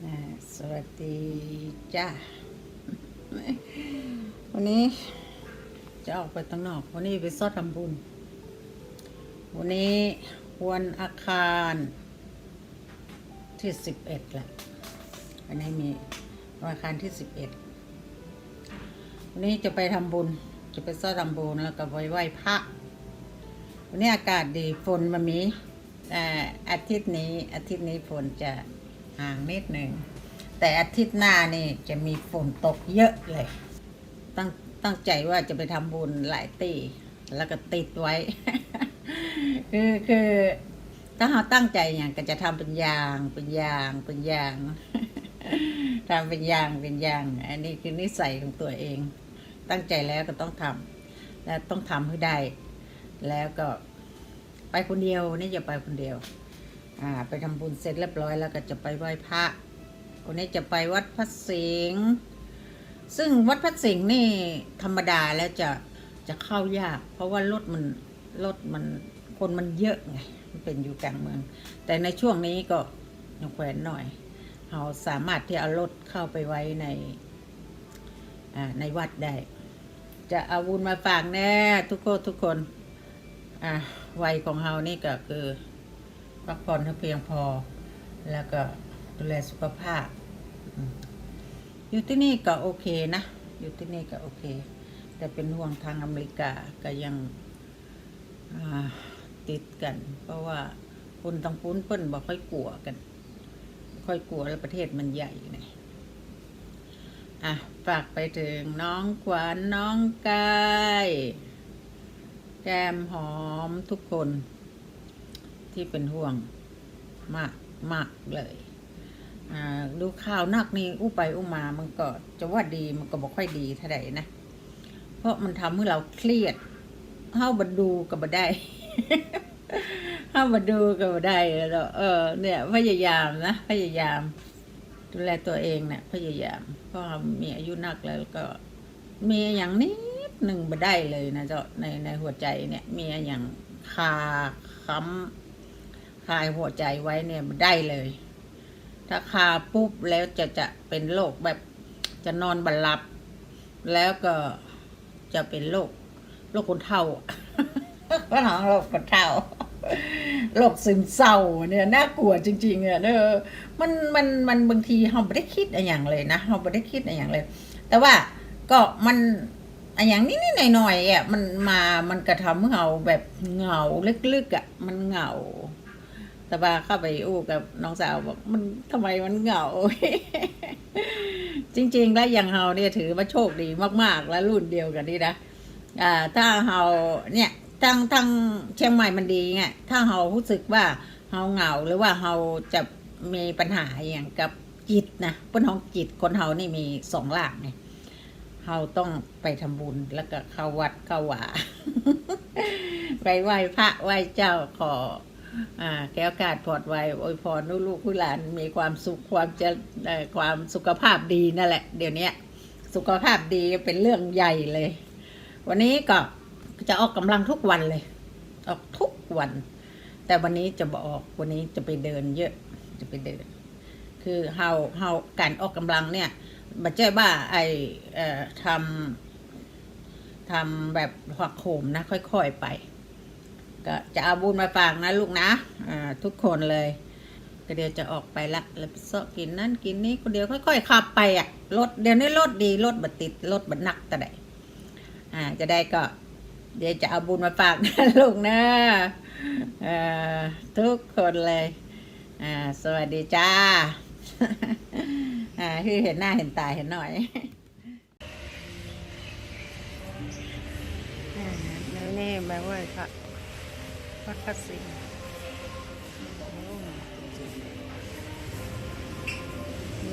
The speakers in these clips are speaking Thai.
สวัสดีจ้า วันนี้จะออกไปตั้งนอก วันนี้ไปซอดทำบุญ วันนี้วันอาคารที่สิบเอ็ดแหละวันนี้มีวันอาคารที่สิบเอ็ดวันนี้จะไปทำบุญ จะไปซอดทำบุญแล้วก็ไปไหว้พระ วันนี้อากาศดีฝนมันมีแต่อาทิตย์นี้อาทิตย์นี้ฝนจะ ห่างนิดหนึ่ง แต่อาทิตย์หน้านี่จะมีฝนตกเยอะเลย ตั้งตั้งใจว่าจะไปทำบุญหลายตีแล้วก็ติดไว้ คือคือถ้าเราตั้งใจอย่างก็จะทำเป็นอย่างเป็นอย่างเป็นอย่างทำเป็นอย่างเป็นอย่าง อันนี้คือนิสัยของตัวเอง ตั้งใจแล้วก็ต้องทำและต้องทำให้ได้ แล้วก็ไปคนเดียวนี่จะไปคนเดียว อ่าไปทำบุญเสร็จเรียบร้อยแล้วก็จะไปไหว้พระวันนี้จะไปวัดพระสิงห์ซึ่งวัดพระสิงห์นี่ธรรมดาแล้วจะจะเข้ายาก เพราะว่ารถมันรถมันคนมันเยอะไงมันเป็นอยู่กลางเมือง แต่ในช่วงนี้ก็แขวนหน่อยเราสามารถที่เอารถเข้าไปไว้ในในวัดได้ จะเอาบุญมาฝากแน่ทุกคนทุกคนอะวัยของเฮานี่ก็คือ พักผ่อนให้เพียงพอ แล้วก็ดูแลสุขภาพ อยู่ที่นี่ก็โอเคนะ อยู่ที่นี่ก็โอเค แต่เป็นห่วงทางอเมริกาก็ยังติดกัน เพราะว่าคนตังปุ้นเปิ้นบอกค่อยกลัวกัน ค่อยกลัวแล้วประเทศมันใหญ่ไงอะฝากไปถึงน้องขวัญน้องกายแก้มหอมทุกคน ที่เป็นห่วงมากมากเลยอ่าดูข่าวนักนี่อู้ไปอู้มามันก็จะว่าดีมันก็บอกค่อยดีเท่าไหร่นะ เพราะมันทำให้เราเครียดเข้าบัดดูก็บ่ได้เข้าบัดดูก็บ่ได้แล้วเออเนี่ยพยายามนะพยายาม ดูแลตัวเองเนี่ยพยายามเพราะมีอายุนักแล้วก็ มีอย่างนิดหนึ่งมาได้เลยนะเจ้าในในหัวใจเนี่ย มีอย่างคาค้ำ คายหัวใจไว้เนี่ยมันได้เลย ถ้าคาปุ๊บแล้วจะจะเป็นโรคแบบจะนอนบัลลับ แล้วก็จะเป็นโรคโรคคนเฒ่าปัญหาโรคคนเฒ่าโรคซึมเศร้าเนี่ยน่ากลัวจริงๆอะเนอะมันมันมันบางทีเราไม่ได้คิดอะไรอย่างเลยนะเราไม่ได้คิดอะไรอย่างเลย แต่ว่าก็มันอะอย่างนี้นี่หน่อยๆอะมันมามันกระทำให้เราแบบเหงาลึกๆอะมันเหงา แต่ว่าเข้าไปอู้กับน้องสาวบอกมันทำไมมันเหงา จริง ๆ แล้วอย่างเฮาเนี่ยถือว่าโชคดีมากๆ แล้วรุ่นเดียวกันนี่นะอ่าถ้าเฮาเนี่ยทั้งทั้งเชียงใหม่มันดีไงถ้าเฮารู้สึกว่าเฮาเหงาหรือว่าเฮาจะมีปัญหาอย่างกับจิตนะปัญหาจิตคนเฮานี่มีสองหลากไงเฮาต้องไปทำบุญแล้วก็เข้าวัดเข้าหวาไปไหว้พระไหว้เจ้าขอ อ่าแก้วกาดปลอดไว้อวยพรลูกผู้หลานมีความสุขความจะความสุขภาพดีนั่นแหละ เดี๋ยวนี้สุขภาพดีเป็นเรื่องใหญ่เลย วันนี้ก็จะออกกำลังทุกวันเลย ออกทุกวัน แต่วันนี้จะบอก วันนี้จะไปเดินเยอะ จะไปเดิน คือเฮาเฮาการออกกำลังเนี่ยบัจเจ้ว่าไอเอ่อทำทำแบบหักโหมนะ ค่อย ๆ ไป ก็จะเอาบุญมาฝากนะลูกนะอ่าทุกคนเลย ก็เดี๋ยวจะออกไปละแล้วไปเสาะกินนั่นกินนี้คนเดียวค่อยๆขับไปอะรถเดี๋ยวนี้รถดีรถบัติดรถบันักแต่ใดอ่าจะได้ก็ เดี๋ยวจะเอาบุญมาฝากนะลูกนะอ่าทุกคนเลยอ่าสวัสดีจ้าอ่าคือเห็นหน้าเห็นตาเห็นหน่อยอ่านี่นี่แบบว่าค่ะ วัดพระสิงห์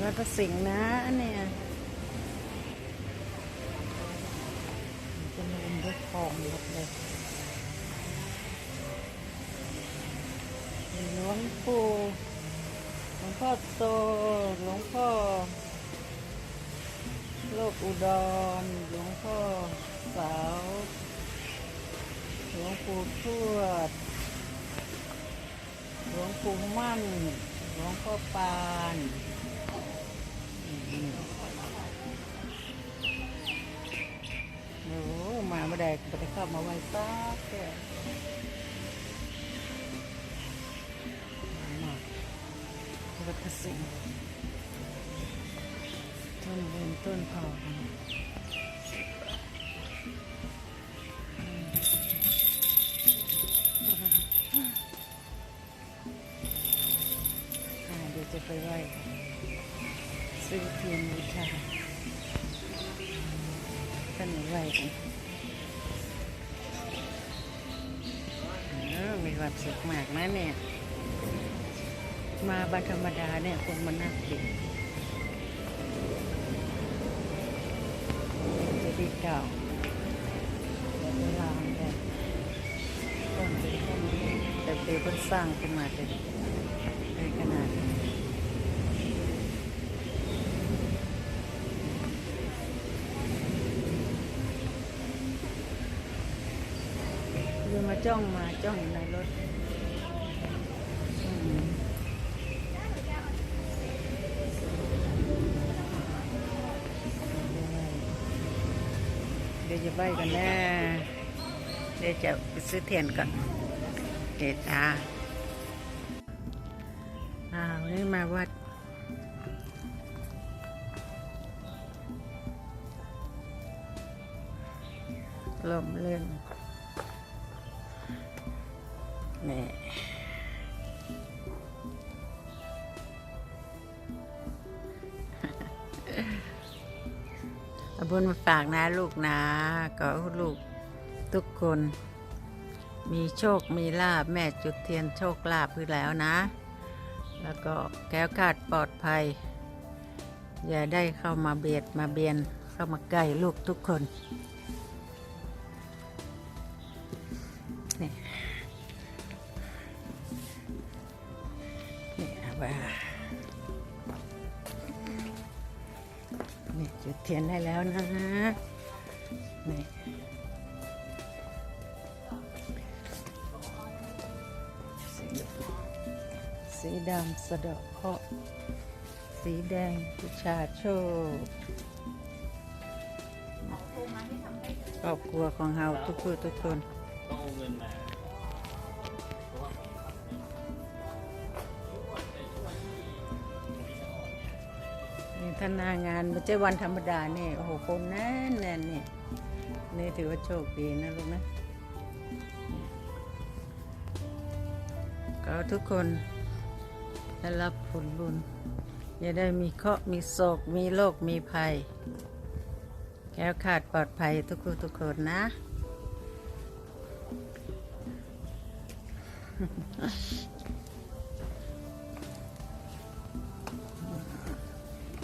วัดพระสิงห์นะเนี่ยจะลงด้วยทองหมดเลยหลวงปู่หลวงพ่อโตหลวงพ่อโลกอุดรหลวงพ่อสาว หลวงปู่ทวด หลวงปู่มั่น หลวงพ่อปานโอ้มาไม่ได้ไปเข้ามาไว้ซักแกมาวัดสิงต้นเวนต้นเผา ซื้อเทียนบูชาท่านไหวกันเออมีความสุขมากนะเนี่ย มาบันธรรมดาเนี่ยคนมันนักเด็กจะดีเก่าแต่เวลาแบบต้นเป็นต้นแต่เดี๋ยวเพิ่นสร้างขึ้นมาเป็นในขนาดนี้ คือมาจ้องมาจ้องอยู่ในรถเดี๋ยวจะไปกันแน่เดี๋ยวจะไปซื้อเทียนก่อนเด็ดอ่าอ่าวันนี้มาวัดลมเล่น นี่เอาบุญมาฝากนะลูกนะ ก็ลูกทุกคน มีโชคมีลาบแม่จุดเทียนโชคลาภคือแล้วนะ แล้วก็แก้วขาดปลอดภัย อย่าได้เข้ามาเบียดมาเบียนเข้ามาใกล้ลูกทุกคน นี่านี่จุดเทียนได้แล้วนะนี่สีสีดำสะดาะเคาะสีแดงพุชาโชคครอบครัวของเฮาทุกคนทุกคนต้องเอาเงินมา ทนางานไม่ใช่วันธรรมดาเนี่ยโอ้โหคนแน่นแน่นเนี่ยนี่ถือว่าโชคดีนะลูกนะก็ทุกคนได้รับผลบุญอย่าได้มีเคราะห์มีโศกมีโรคมีภัยแก้วขาดปลอดภัยทุกคนทุกคนนะเ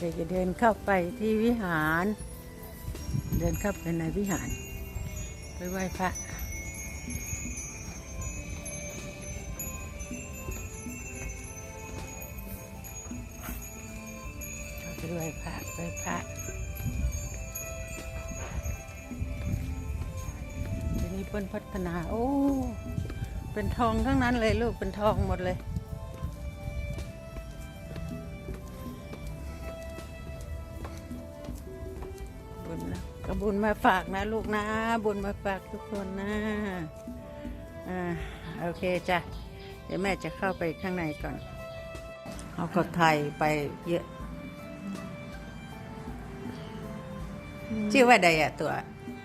ดี๋ยวจะเดินเข้าไปที่วิหาร เดินเข้าไปในวิหาร ไปไหว้พระไปไหว้พระไปพระทีนี้เพิ่นพัฒนา โอ้ เป็นทองทั้งนั้นเลยลูกเป็นทองหมดเลย บุญมาฝากนะลูกนะ บุญมาฝากทุกคนนะอ่าโอเคจ้ะเดี๋ยวแม่จะเข้าไปข้างในก่อนเอาก็ไทยไปเยอะ ชื่อว่าใดอะตัว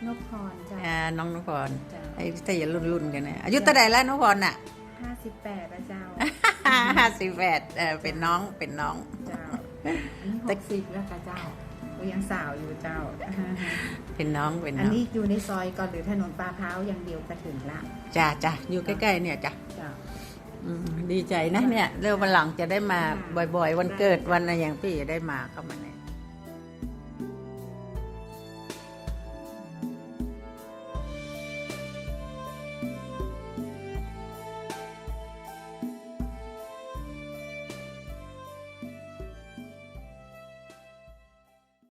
นกพรจ้ะอ่าน้องนพพรจ้ะไอ้ที่อย่ารุ่นรุ่นๆกันนะอายุเท่าไหร่แล้วนพพรน่ะห้าสิบแปดนะเจ้าห้าสิบแปดเออเป็นน้องเป็นน้องเจ้าอันนี้หกสิบแล้วค่ะเจ้า ก็ยังสาวอยู่เจ้า เป็นน้องเป็นอันน้องนี้อยู่ในซอยก่อนหรือถนนปลาพร้าวอย่างเดียวก็ถึงละจ้าจ้าอยู่ใกล้ๆเนี่ยจ้ะเจ้า อืมดีใจนะเนี่ยเรื่องวันหลังจะได้มาบ่อย ๆ วันเกิดวันอะไรอย่างพี่จะได้มาเข้ามาเนี่ย